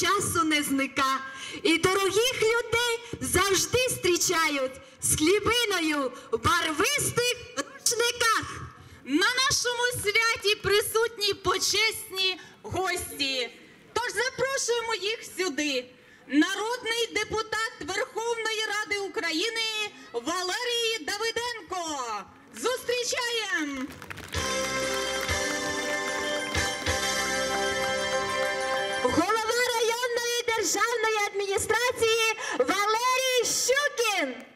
часу не зника. І дорогих людей завжди зустрічають з хлібиною в барвистих рушниках. На нашому святі присутні почесні гості. Тож запрошуємо їх сюди. Народний депутат Верховної Ради України Валерій Давиденко. Зустрічаємо! Державної адміністрації Валерій Щукін.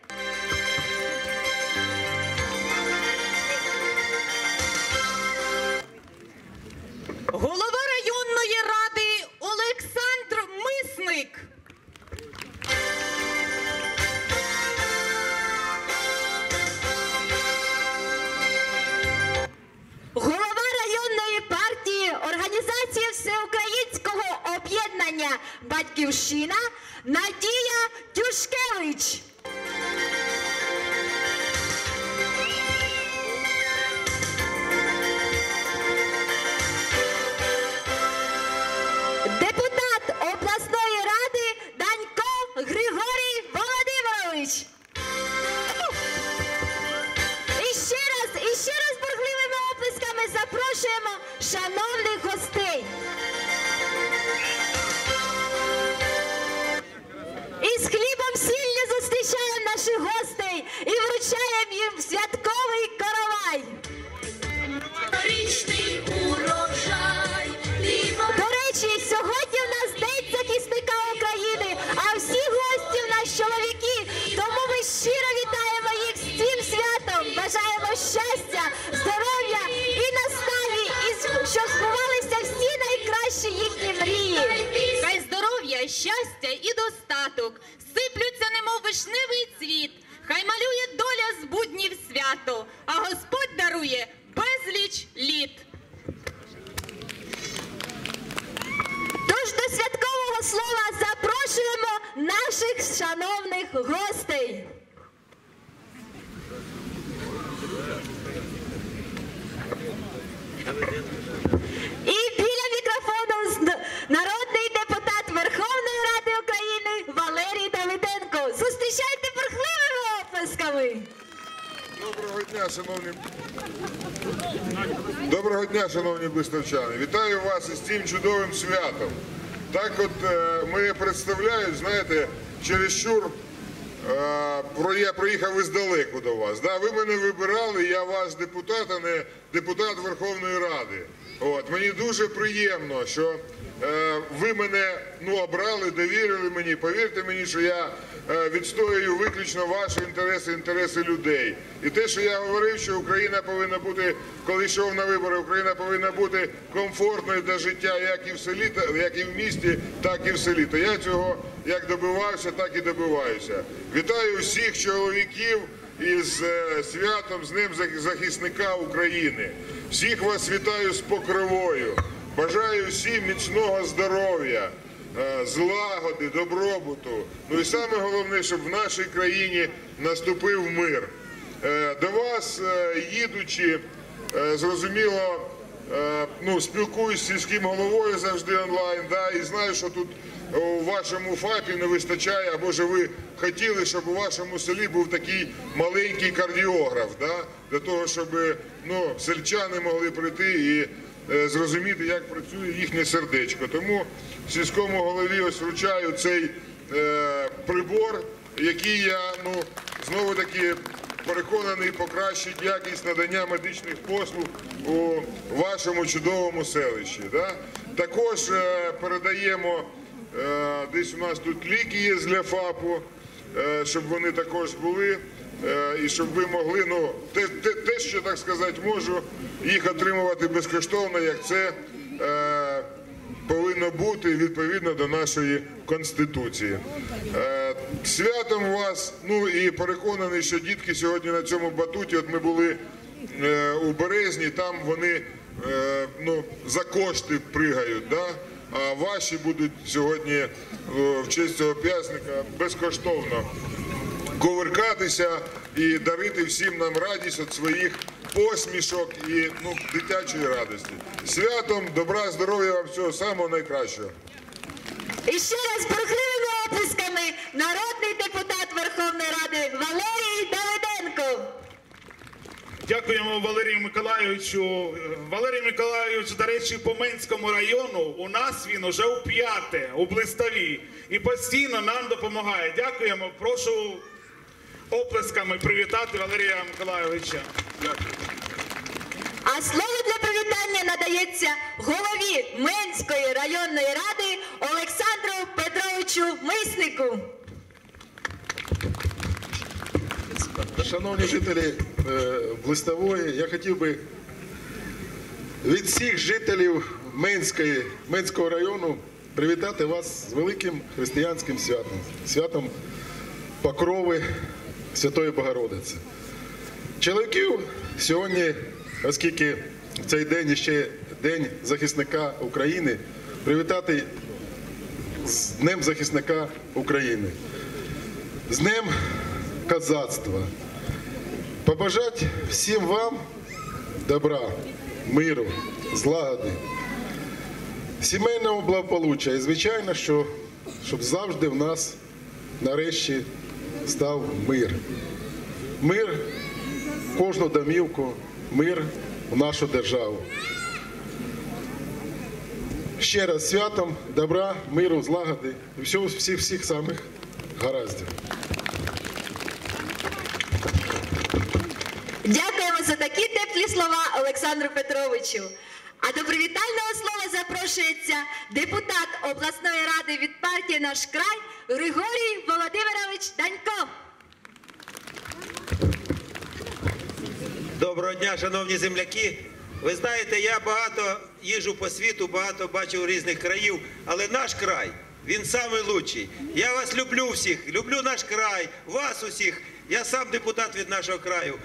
Буднів свято, а Господь дарує безліч літ. Тож до святкового слова запрошуємо наших шановних гостей. І біля мікрофону з- народний депутат Верховної Ради України Валерій Давиденко. Зустрічайте бурхливими оплесками. Доброго дня, шановні. Доброго дня, шановні блиставчани. Вітаю вас із цим чудовим святом. Так от е, ми представляють, знаєте, чересчур е, про я приїхав іздалеку до вас. Да, ви мене вибирали, я ваш депутат, а не депутат Верховної Ради. От мені дуже приємно, що е, ви мене ну обрали, довірили мені. Повірте мені, що я е, відстоюю виключно ваші інтереси, інтереси людей. І те, що я говорив, що Україна повинна бути, коли йшов на вибори, Україна повинна бути комфортною для життя, як і в селі, як і в місті, так і в селі. То я цього як добивався, так і добиваюся. Вітаю всіх чоловіків із е, святом з Зах- захисника України. Всіх вас вітаю з покровою. Бажаю всім міцного здоров'я, е, злагоди, добробуту. Ну і саме головне, щоб в нашій країні наступив мир. Е, До вас, е, їдучи, е, зрозуміло, е, ну, спілкуюсь з сільським головою завжди онлайн, да, і знаю, що тут у вашому ФАПі не вистачає, або ж ви хотіли, щоб у вашому селі був такий маленький кардіограф, да, для того, щоб ну, сельчани могли прийти і е, зрозуміти, як працює їхнє сердечко. Тому сільському голові ось вручаю цей е, прибор, який я ну, знову таки переконаний покращить якість надання медичних послуг у вашому чудовому селищі. Також е, передаємо е, десь у нас тут ліки є для ФАПу, е, щоб вони також були. Е, І щоб ви могли, ну те, те, те, що так сказати, можу їх отримувати безкоштовно, як це е, повинно бути відповідно до нашої конституції. Е, Святом вас, ну і переконаний, що дітки сьогодні на цьому батуті. От ми були е, у березні, там вони е, ну, за кошти пригають. Да? А ваші будуть сьогодні е, в честь цього п'ясника безкоштовно ковиркатися і дарити всім нам радість від своїх посмішок і ну, дитячої радості. Святом, добра, здоров'я вам всього самого найкращого. І ще раз бурхливими оплесками народний депутат Верховної Ради Валерій Давиденко. Дякуємо Валерію Миколайовичу. Валерій Миколайович, до речі, по Менському району у нас він уже у п'яте, у Блиставі. І постійно нам допомагає. Дякуємо. Прошу оплесками привітати Валерія Миколайовича. Дякую. А слово для привітання надається голові Менської районної ради Олександру Петровичу Миснику. Шановні жителі е, Блистової, я хотів би від всіх жителів Менської, Менського району привітати вас з великим християнським святом, святом Покрови Святої Богородиці. Чоловіків сьогодні, оскільки цей день ще День захисника України, привітати з Днем захисника України з Днем козацтва. Побажати всім вам добра, миру, злагоди, сімейного благополуччя. І звичайно, що щоб завжди в нас нарешті став мир. Мир в кожну домівку, мир в нашу державу. Ще раз святом, добра, миру, злагоди і всього всіх всіх самих гараздів. Дякуємо за такі теплі слова Олександру Петровичу. А до привітального слова запрошується депутат обласної ради від партії Наш край Григорій Володимирович Данько. Доброго дня, шановні земляки. Ви знаєте, я багато їжу по світу, багато бачив різних країв, але наш край, він лучший. Я вас люблю всіх, люблю наш край, вас усіх. Я сам депутат від нашого краю.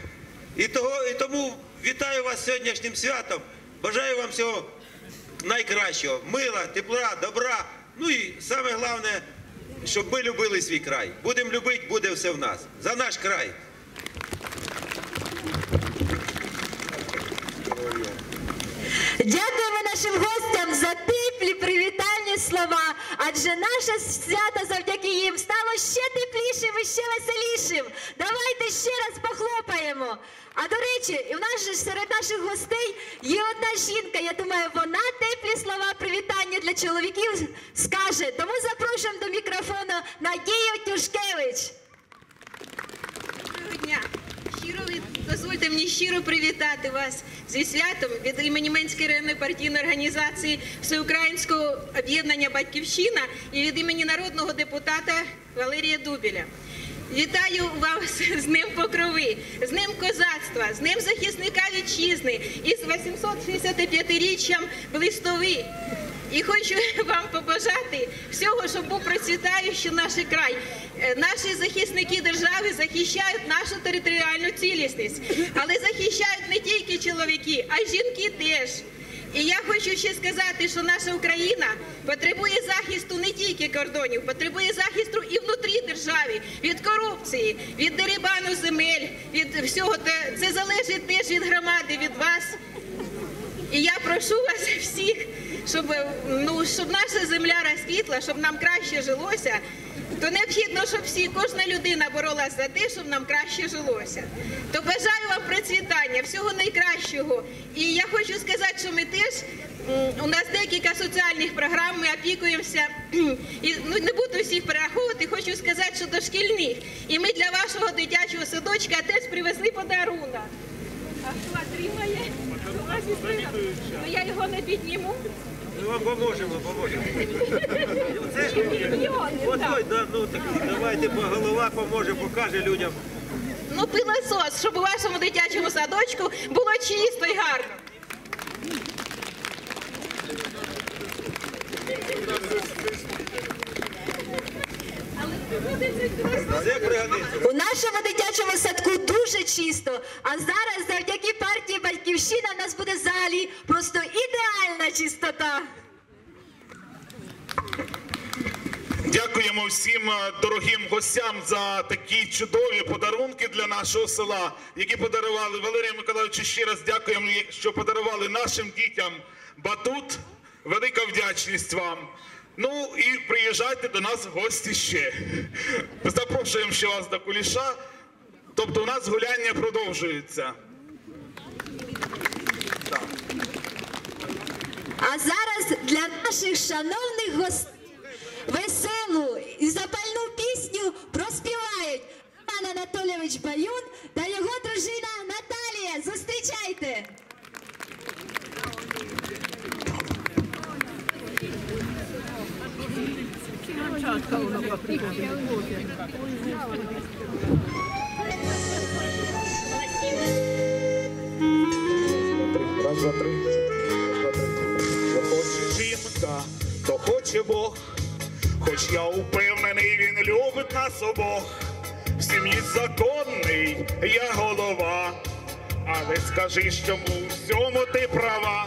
І, того, і тому вітаю вас сьогоднішнім святом. Бажаю вам всього найкращого, мила, тепла, добра. Ну і саме головне, щоб ми любили свій край. Будемо любити, буде все в нас. За наш край. Дякуємо нашим гостям за теплі привітальні слова, адже наше свято завдяки їм стало ще теплішим і ще веселішим. Давайте ще раз похлопаємо. А до речі, в нас же серед наших гостей є одна жінка. Я думаю, вона теплі слова привітання для чоловіків скаже. Тому запрошуємо до мікрофону Надію Тюшкевич. Доброго дня! Щиро дозвольте мені щиро привітати вас зі святом від імені Менської районної партійної організації Всеукраїнського об'єднання Батьківщина і від імені народного депутата Валерія Дубіля. Вітаю вас з Днем Покрови, з Днем козацтва, з ним захисника вітчизни і з 865-річчям Блистови. І хочу вам побажати всього, щоб був процвітаючий наш край. Е, Наші захисники держави захищають нашу територіальну цілісність, але захищають не тільки чоловіки, а й жінки теж. І я хочу ще сказати, що наша Україна потребує захисту не тільки кордонів, потребує захисту і внутрі держави від корупції, від дерибану земель, від всього. Це залежить теж від громади, від вас. І я прошу вас всіх, щоб, ну, щоб наша земля розквітла, щоб нам краще жилося, то необхідно, щоб всі, кожна людина боролася за те, щоб нам краще жилося. То бажаю вам процвітання, всього найкращого. І я хочу сказати, що ми теж у нас декілька соціальних програм, ми опікуємося. І ну, не буду всіх перераховувати, хочу сказати, що дошкільних. І ми для вашого дитячого садочка теж привезли подарунок. А хто отримає? Ну я його не підніму. Ми вам поможемо, поможемо. От ой, да, ну так давайте бо голова поможе, покаже людям. Ну, пилосос, щоб у вашому дитячому садочку було чисто і гарно. У нашому дитячому садку дуже чисто. А зараз завдяки партії Батьківщина в нас буде взагалі просто ідеальна чистота. Дякуємо всім е, дорогим гостям за такі чудові подарунки для нашого села, які подарували Валерію Миколаївичу. Ще раз дякуємо, що подарували нашим дітям батут. Велика вдячність вам. Ну і приїжджайте до нас в гості ще. Запрошуємо ще вас до куліша. Тобто у нас гуляння продовжується. А зараз для наших шановних гостей веселу і запальну пісню проспівають Роман Анатолійович Баюн та його дружина Наталія. Зустрічайте! Раз, два, три. Хоче то хоче Бог. Хоч я упевнений, він любить нас обох. В сім'ї законний, я голова. Але скажи, що у всьому ти права.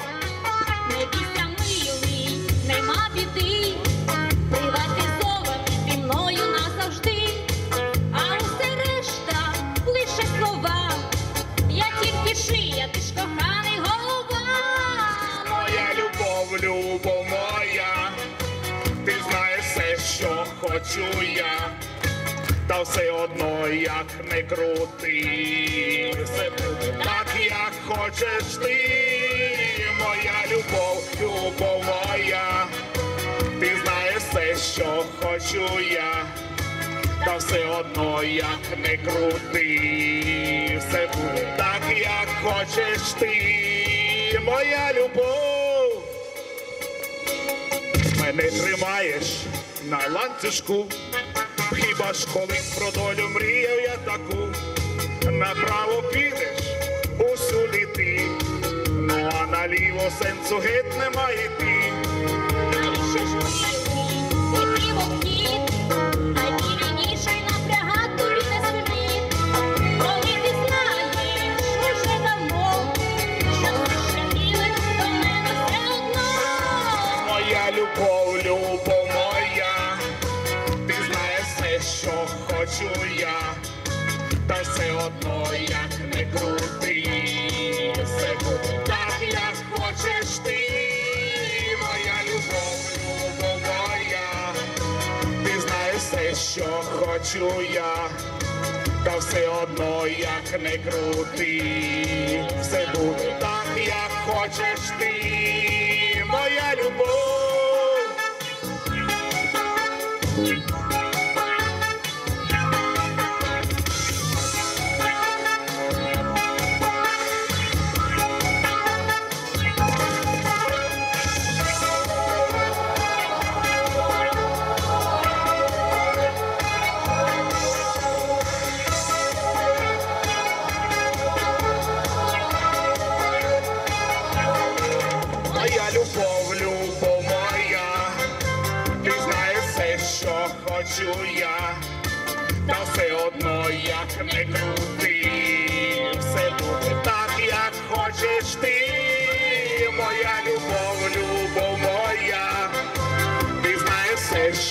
Все одно як не крути, все буде так, як хочеш ти, моя любов, любов моя, ти знаєш все, що хочу я, та все одно як не крути, все буде так, як хочеш ти, моя любов. Мене тримаєш на ланцюжку, хіба ж коли про долю мріяв я таку, направо підеш усюди ти, ну а наліво сенсу геть немає йти. Що хочу я, та все одно як не крути, все буде так, як хочеш ти,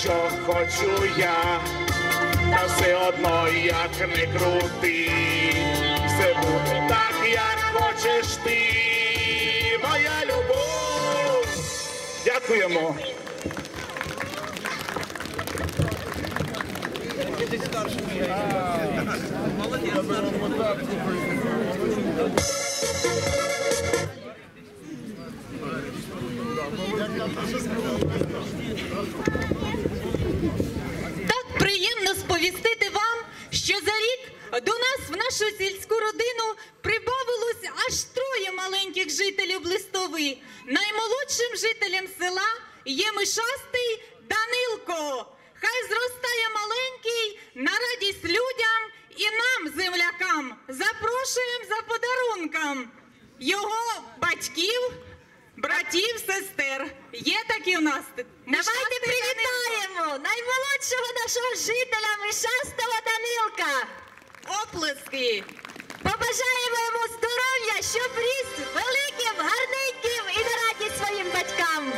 що хочу я, та все одно як не крути, все буде так, як хочеш ти, моя любов. Дякуємо. Приємно сповістити вам, що за рік до нас в нашу сільську родину прибавилось аж троє маленьких жителів Листови. Наймолодшим жителем села є мишастий Данилко. Хай зростає маленький на радість людям і нам, землякам. Запрошуємо за подарунком його батьків, братів, сестер. Є такі у нас? Давайте привітаємо наймолодшого нашого жителя Мишастого Данилка. Оплески. Побажаємо йому здоров'я, щоб ріс великим, гарненьким і на радість своїм батькам.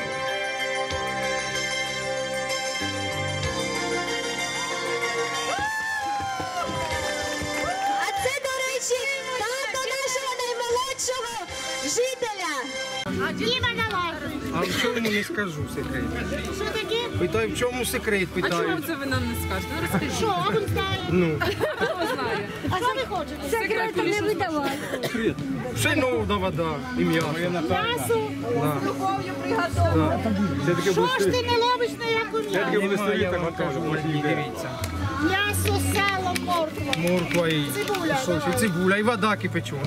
Діва налазить. А в чому не скажу секрет? Що таке? Питаю, в чому секрет? А чому це ви нам не скажете? Ну розкажіть. Що, а він знає? Ну, Хто знає? А що ви хочете? Секретом не видавай. пшеновна вода і м'ясо. М'ясо Да. любов'ю приготовлено. Що ж ти не ловиш на яку м'ясо? Я вам кажу, ні, дивіться. М'ясо, сало, морква. Морква і Цибуля, і що, давай. і цибуля, і вода кипячена.